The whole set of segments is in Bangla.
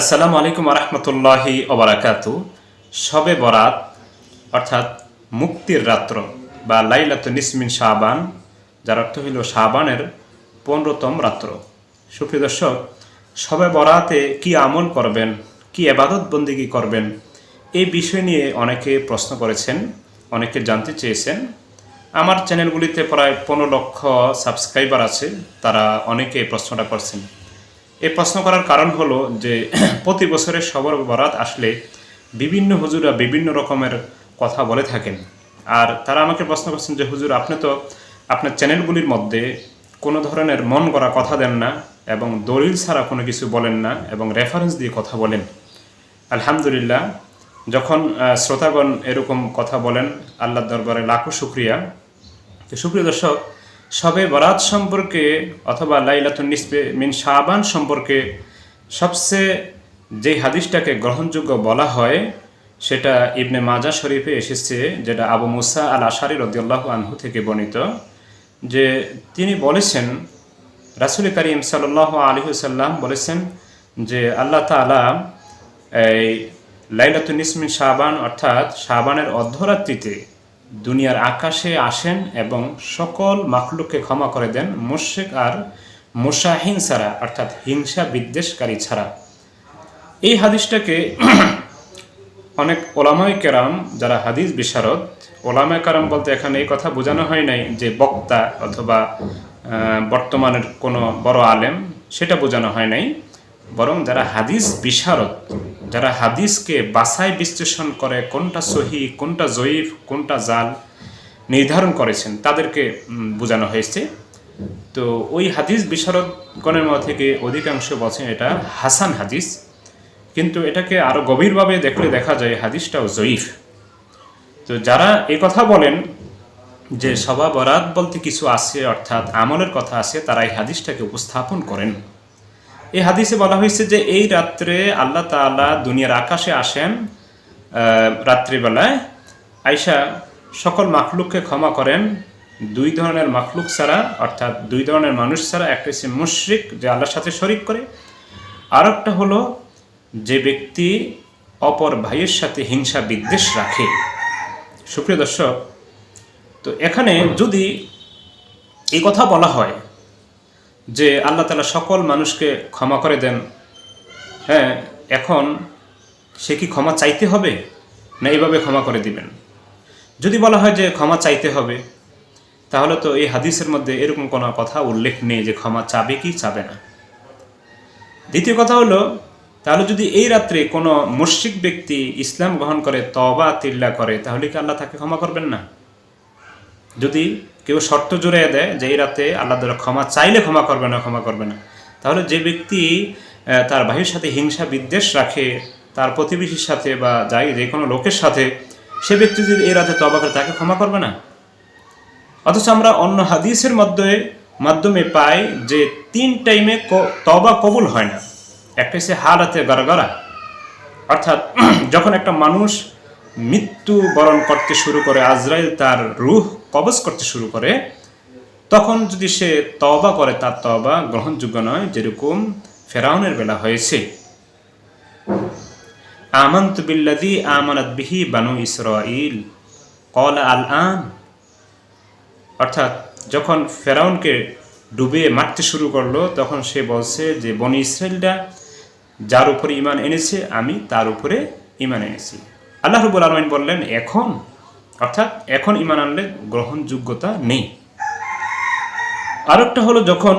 আসসালামু আলাইকুম রহমতুল্লাহি ওবরাকাতু। শবে বরাত, অর্থাৎ মুক্তির রাত্র বা লাইলাত নিসমিন শাবান, যার অর্থ হইল শাবানের পনেরোতম রাত্র। সুপ্রিয় দর্শক, শবে বরাতে কি আমল করবেন, কি এবাদত বন্দিগি করবেন, এই বিষয় নিয়ে অনেকে প্রশ্ন করেছেন, অনেকে জানতে চেয়েছেন। আমার চ্যানেলগুলিতে প্রায় পনেরো লক্ষ সাবস্ক্রাইবার আছে, তারা অনেকে প্রশ্নটা করছেন। এই প্রশ্ন করার কারণ হলো যে প্রতি বছরের সবর বরাত আসলে বিভিন্ন হুজুরা বিভিন্ন রকমের কথা বলে থাকেন। আর তারা আমাকে প্রশ্ন করছেন যে, হুজুর, আপনি তো আপনার চ্যানেলগুলির মধ্যে কোনো ধরনের মন করা কথা দেন না এবং দলিল ছাড়া কোনো কিছু বলেন না এবং রেফারেন্স দিয়ে কথা বলেন। আলহামদুলিল্লাহ, যখন শ্রোতাগণ এরকম কথা বলেন, আল্লাহর দরবারে লাখো শুক্রিয়া। তো সুপ্রিয় দর্শক সবে বরাত সম্পর্কে অথবা লাইলাতুন নিসবে মিন শাবান সম্পর্কে সবচেয়ে যে হাদিসটাকে গ্রহণযোগ্য বলা হয়, সেটা ইবনে মাজা শরীফে এসেছে, যেটা আবু মুসা আল আশারি রদিয়াল্লাহু আনহু থেকে বর্ণিত, যে তিনি বলেছেন, রাসুল করিম সাল্লাহ আলহিসাল্লাম বলেছেন যে আল্লাহ তালা এই লাইলাতুন নিসমিন শাহবান অর্থাৎ শাবানের অর্ধরাত্রিতে দুনিয়ার আকাশে আসেন এবং সকল মাখলুককে ক্ষমা করে দেন মুশেক আর মুসাহিন ছাড়া, অর্থাৎ হিংসা বিদ্বেষকারী ছাড়া। এই হাদিসটাকে অনেক ওলামাই কেরাম, যারা হাদিস বিশারদ, ওলামায় কারাম বলতে এখানে এই কথা বোঝানো হয় নাই যে বক্তা অথবা বর্তমানের কোনো বড় আলেম, সেটা বোঝানো হয় নাই। বরং যারা হাদিস বিশারদ, যারা হাদিসকে বাছাই বিশ্লেষণ করে কোনটা সহি, কোনটা জয়ীফ, কোনটা জাল নির্ধারণ করেছেন, তাদেরকে বোঝানো হয়েছে। তো ওই হাদিস বিশারদগণের মধ্যে থেকে অধিকাংশ বলছেন এটা হাসান হাদিস। কিন্তু এটাকে আরও গভীরভাবে দেখলে দেখা যায় হাদিসটাও জয়ীফ। তো যারা এই কথা বলেন যে সবা বরাত বলতে কিছু আছে, অর্থাৎ আমলের কথা আছে, তারা এই হাদিসটাকে উপস্থাপন করেন। এই হাদিসে বলা হয়েছে যে এই রাত্রে আল্লাহ তাআলা দুনিয়ার আকাশে আসেন রাত্রিবেলায়। আইসা সকল মাখলুককে ক্ষমা করেন। দুই ধরনের মাখলুক ছাড়া, অর্থাৎ দুই ধরনের মানুষ ছাড়া, একটা হচ্ছে মুশ্রিক যে আল্লাহর সাথে শরিক করে আর একটা হলো যে ব্যক্তি অপর ভাইয়ের সাথে হিংসা বিদ্বেষ রাখে। সুপ্রিয় দর্শক, তো এখানে যদি এই কথা বলা হয় যে আল্লাহ তালা সকল মানুষকে ক্ষমা করে দেন। হ্যাঁ এখন সে কি ক্ষমা চাইতে হবে? না এইভাবে ক্ষমা করে দিবেন? যদি বলা হয় যে ক্ষমা চাইতে হবে, তাহলে তো এই হাদিসের মধ্যে এরকম কোনো কথা উল্লেখ নেই যে ক্ষমা চাবে কি চাবে না। দ্বিতীয় কথা হলো, তাহলে যদি এই রাত্রে কোনো মুশরিক ব্যক্তি ইসলাম গ্রহণ করে তবা তিল্লা করে, তাহলে কি আল্লাহ তাকে ক্ষমা করবেন না? যদি কেউ শর্ত জুড়ে দেয় যে এই রাতে আল্লাহ তাআলা ক্ষমা চাইলে ক্ষমা করবে না, ক্ষমা করবে না। তাহলে যে ব্যক্তি তার ভাইয়ের সাথে হিংসা, বিদ্বেষ রাখে, তার প্রতিবেশীর সাথে বা যাই, যে কোনো লোকের সাথে, সে ব্যক্তি যদি এই রাতে তবা করে তাকে ক্ষমা করবে না? অথচ আমরা অন্য হাদিসের মধ্যে, মাধ্যমে পাই যে তিন টাইমে তবা কবুল হয় না। একটা হচ্ছে হালাতে গড়গড়া। অর্থাৎ যখন একটা মানুষ মৃত্যু বরণ করতে শুরু করে আজরাইল তার রুহ কবজ করতে শুরু করে, তখন যদি সে তবা করে, তার তবা গ্রহণযোগ্য নয়, যেরকম ফেরাউনের বেলা হয়েছে। আমন্ত বিল্লাদি আমানত বিহি বানু ইসরাইল কল আল আন অর্থাৎ যখন ফেরাউনকে ডুবে মারতে শুরু করল, তখন সে বলছে যে, বনি ইসরায়েলরা যার উপরে ইমান এনেছে, আমি তার উপরে ইমান এনেছি। আল্লাহ রবুল আলমিন বললেন, এখন অর্থাৎ এখন ইমান আনলে গ্রহণযোগ্যতা নেই। আরেকটা হলো যখন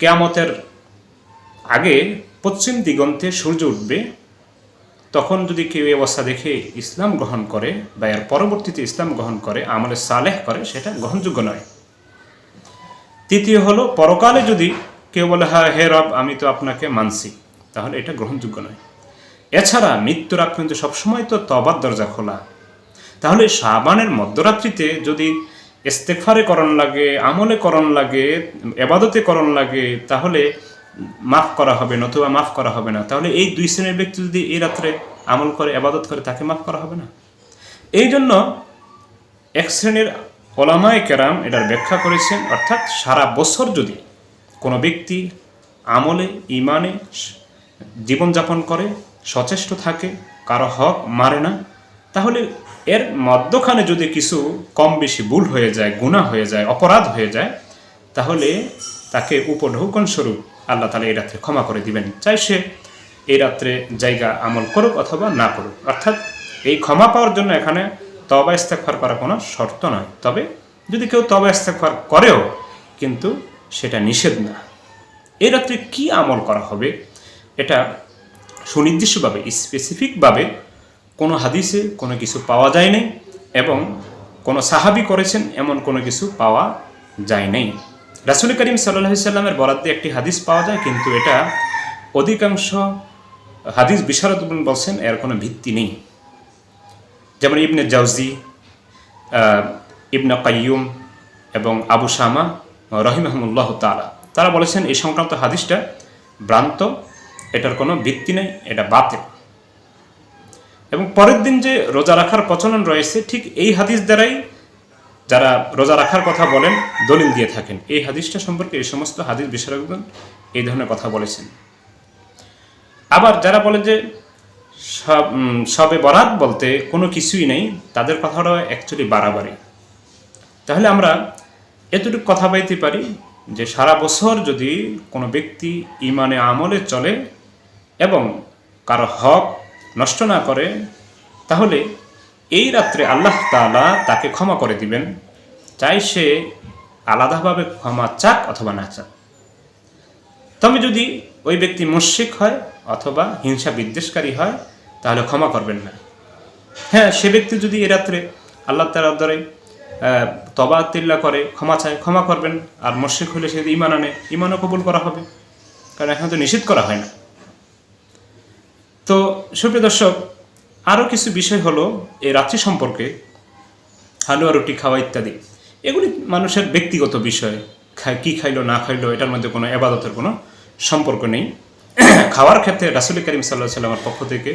কেয়ামতের আগে পশ্চিম দিগন্তে সূর্য উঠবে, তখন যদি কেউ এই অবস্থা দেখে ইসলাম গ্রহণ করে বা এর পরবর্তীতে ইসলাম গ্রহণ করে, আমলে সালেহ করে, সেটা গ্রহণযোগ্য নয়। তৃতীয় হলো, পরকালে যদি কেউ বলে হ্যাঁ হে রব, আমি তো আপনাকে মানছি, তাহলে এটা গ্রহণযোগ্য নয়। এছাড়া মৃত্যুর আগ পর্যন্ত সবসময় তো তবার দরজা খোলা। তাহলে শাবানের মধ্যরাত্রিতে যদি ইস্তেকফারে করণ লাগে, আমলে করণ লাগে, এবাদতে করণ লাগে, তাহলে মাফ করা হবে নতুবা মাফ করা হবে না। তাহলে এই দুই শ্রেণির ব্যক্তি যদি এই রাত্রে আমল করে, এবাদত করে, তাকে মাফ করা হবে না? এই জন্য এক শ্রেণির ওলামায় কেরাম এটার ব্যাখ্যা করেছেন, অর্থাৎ সারা বছর যদি কোনো ব্যক্তি আমলে ইমানে জীবনযাপন করে, সচেষ্ট থাকে, কারও হক মারে না, তাহলে এর মধ্যখানে যদি কিছু কম বেশি ভুল হয়ে যায় গুণা হয়ে যায়, অপরাধ হয়ে যায়, তাহলে তাকে উপঢৌকন স্বরূপ আল্লাহ তালা এই রাত্রে ক্ষমা করে দিবেন। চাই সে এই রাত্রে জায়গা আমল করুক অথবা না করুক। অর্থাৎ এই ক্ষমা পাওয়ার জন্য এখানে তবা ইস্তেকফার করা কোনো শর্ত নয়। তবে যদি কেউ তবা ইস্তেকফার করেও, কিন্তু সেটা নিষেধ না। এই রাত্রে কি আমল করা হবে? এটা সুনির্দিষ্টভাবে স্পেসিফিকভাবে কোনো হাদিসে কোনো কিছু পাওয়া যায় নাই এবং কোনো সাহাবি করেছেন এমন কোনো কিছু পাওয়া যায় নাই। রাসুল করিম সাল্লাহ সাল্লামের বরাদ্দে একটি হাদিস পাওয়া যায়, কিন্তু এটা অধিকাংশ হাদিস বিশারদ বলছেন এর কোনো ভিত্তি নেই। যেমন ইবনে জাউজি ইবনে কাইয়ুম এবং আবু শামা রহিম রহিমাহমুল্লাহ তালা তারা বলেছেন, এই সংক্রান্ত হাদিসটা ভ্রান্ত, এটার কোনো ভিত্তি নেই, এটা বাতিল। এবং পরের দিন যে রোজা রাখার প্রচলন রয়েছে, ঠিক এই হাদিস দ্বারাই যারা রোজা রাখার কথা বলেন, দলিল দিয়ে থাকেন। এই হাদিসটা সম্পর্কে এই সমস্ত হাদিস বিশেষজ্ঞগণ এই ধরনের কথা বলেছেন। আবার যারা বলে যে সব সবে বরাত বলতে কোনো কিছুই নেই, তাদের কথাটা অ্যাকচুয়ালি বাড়াবাড়ি। তাহলে আমরা এতটুকু কথা পাইতে পারি যে সারা বছর যদি কোনো ব্যক্তি ইমানে আমলে চলে এবং কারও হক নষ্ট না করে তাহলে এই রাত্রে আল্লাহ তাআলা তাকে ক্ষমা করে দিবেন। চাই সে আলাদাভাবে ক্ষমা চাক অথবা না চাক। তবে যদি ওই ব্যক্তি মুশরিক হয় অথবা হিংসা বিদ্বেষকারী হয় তাহলে ক্ষমা করবেন না। হ্যাঁ সে ব্যক্তি যদি এ রাত্রে আল্লাহ তালার আহ, তবা তিল্লা করে ক্ষমা চায় ক্ষমা করবেন। আর মুশরিক হলে সে ইমান আনে ইমানও কবুল করা হবে। কারণ এখন তো নিষেধ করা হয় না। তো সুপ্রিয় দর্শক আরও কিছু বিষয় হলো এই রাত্রি সম্পর্কে, হালুয়া, রুটি খাওয়া ইত্যাদি। এগুলি মানুষের ব্যক্তিগত বিষয়, খায়, কী খাইলো, না খাইলো, এটার মধ্যে কোনো এবাদতের কোনো সম্পর্ক নেই। খাওয়ার ক্ষেত্রে রাসুল করিম সাল্লাহ সাল্লামের পক্ষ থেকে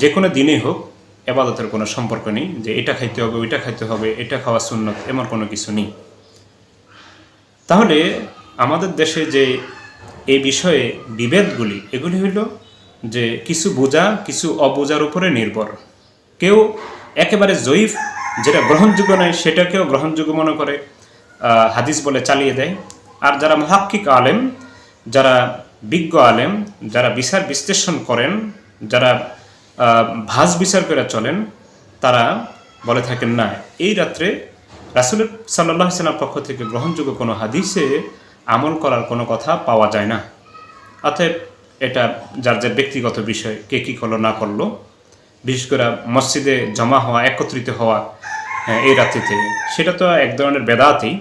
যে কোনো দিনেই হোক এবাদতের কোনো সম্পর্ক নেই যে এটা খাইতে হবে, ওইটা খাইতে হবে, এটা খাওয়া সুন্নত, এমন কোনো কিছু নেই। তাহলে আমাদের দেশে যে এই বিষয়ে বিভেদগুলি, এগুলি হইল যে কিছু বোঝা, কিছু অবোঝার উপরে নির্ভর। কেউ একেবারে জয়ীফ, যেটা গ্রহণযোগ্য নয়, সেটাকেও গ্রহণযোগ্য মনে করে হাদিস বলে চালিয়ে দেয়। আর যারা মহাক্কিক আলেম, যারা বিজ্ঞ আলেম, যারা বিচার বিশ্লেষণ করেন, যারা ভাজ বিচার করে চলেন, তারা বলে থাকেন, না, এই রাত্রে রাসুল সাল্লাহ সাল্লাম পক্ষ থেকে গ্রহণযোগ্য কোনো হাদিসে আমল করার কোনো কথা পাওয়া যায় না। অতএব এটা যার যার ব্যক্তিগত বিষয় কে কী করল না করল। বিশেষ করে মসজিদে জমা হওয়া একত্রিত হওয়া হ্যাঁ, এই রাত্রিতে সেটা তো এক ধরনের বেদাতই।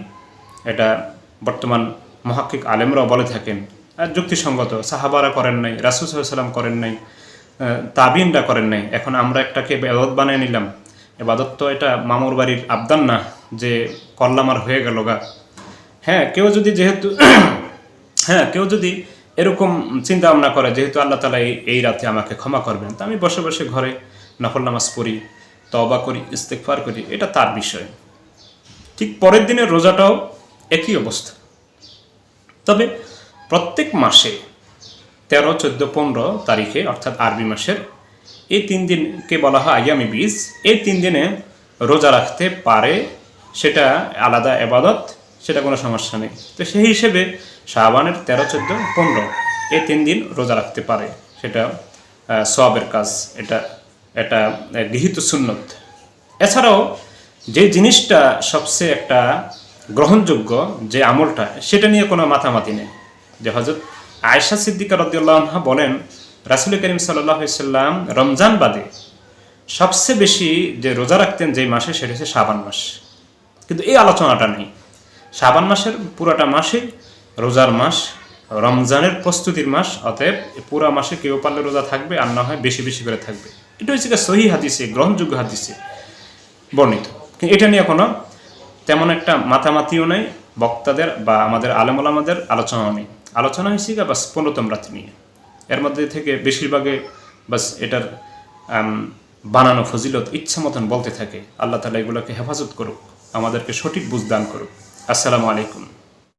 এটা বর্তমান মহাক্কিক আলেমরাও বলে থাকেন। আর যুক্তিসঙ্গত সাহাবারা করেন নাই রাসুল সাল্লাম করেন নাই তাবিনরা করেন নাই। এখন আমরা একটাকে বেদত বানিয়ে নিলাম। এবাদত তো এটা মামুর বাড়ির আবদান না যে করলাম আর হয়ে গেল গা। হ্যাঁ কেউ যদি যেহেতু হ্যাঁ কেউ যদি এরকম চিন্তা ভাবনা করে, যেহেতু আল্লাহ তালা এই রাতে আমাকে ক্ষমা করবেন, তা আমি বসে বসে ঘরে নফল নামাজ পড়ি তবা করি ইস্তেকফার করি। এটা তার বিষয়। ঠিক পরের দিনের রোজাটাও একই অবস্থা। তবে প্রত্যেক মাসে তেরো, চোদ্দ, পনেরো তারিখে, অর্থাৎ আরবি মাসের এই তিন দিনকে বলা হয় আয়ামি বীজ, এই তিন দিনে রোজা রাখতে পারে সেটা আলাদা এবাদত সেটা কোনো সমস্যা নেই। তো সেই হিসেবে শাহবানের তেরো, চোদ্দ, পনেরো, এই তিন দিন রোজা রাখতে পারে। সেটা সওয়াবের কাজ, এটা এটা গৃহীত সুন্নত। এছাড়াও যে জিনিসটা সবচেয়ে একটা গ্রহণযোগ্য যে আমলটা, সেটা নিয়ে কোনো মাথামাতি নেই। যে হজরত আয়সা সিদ্দিকা রদিউল্লাহ বলেন, রাসুল করিম সাল্লাম রমজান বাদে সবচেয়ে বেশি যে রোজা রাখতেন যে মাসে, সেটা হচ্ছে শাবান মাস। কিন্তু এই আলোচনাটা নেই। শাবান মাসের পুরাটা মাসে রোজার মাস, রমজানের প্রস্তুতির মাস, অতএব পুরা মাসে কেউ পারলে রোজা থাকবে আর না হয় বেশি বেশি করে থাকবে। এটা হচ্ছে সহি হাদিসে, গ্রহণযোগ্য হাদিসে বর্ণিত। এটা নিয়ে কোনো তেমন একটা মাতামাতিও নেই, বক্তাদের বা আমাদের আলেমুলামাদের আলোচনাও নেই। আলোচনা হয়েছে গা বাস পনেরোতম রাত্রি নিয়ে। এর মধ্যে থেকে বেশিরভাগে বাস এটার বানানো ফজিলত ইচ্ছা মতন বলতে থাকে। আল্লাহ তালা এগুলোকে হেফাজত করুক, আমাদেরকে সঠিক বুঝদান করুক। আসসালামু আলাইকুম